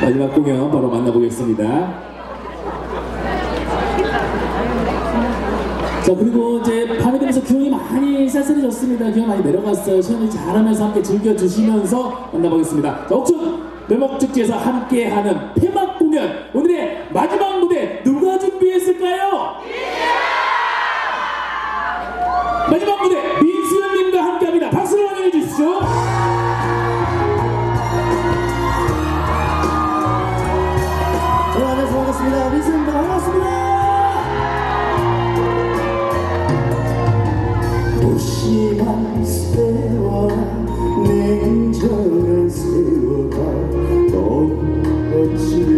마지막 공연 바로 만나보겠습니다. 자 그리고 이제 밤이 되면서 기온이 많이 쌀쌀해졌습니다. 기온 많이 내려갔어요. 시험을 잘하면서 함께 즐겨주시면서 만나보겠습니다. 자 옥천 매목축제에서 함께하는 폐막 공연 오늘의 마지막 무대 누가 준비했을까요? 마지막 무대 반갑습니다. 민수입니다. 반갑습니다. 무심한 세월 냉정한 세월아 넌 어찌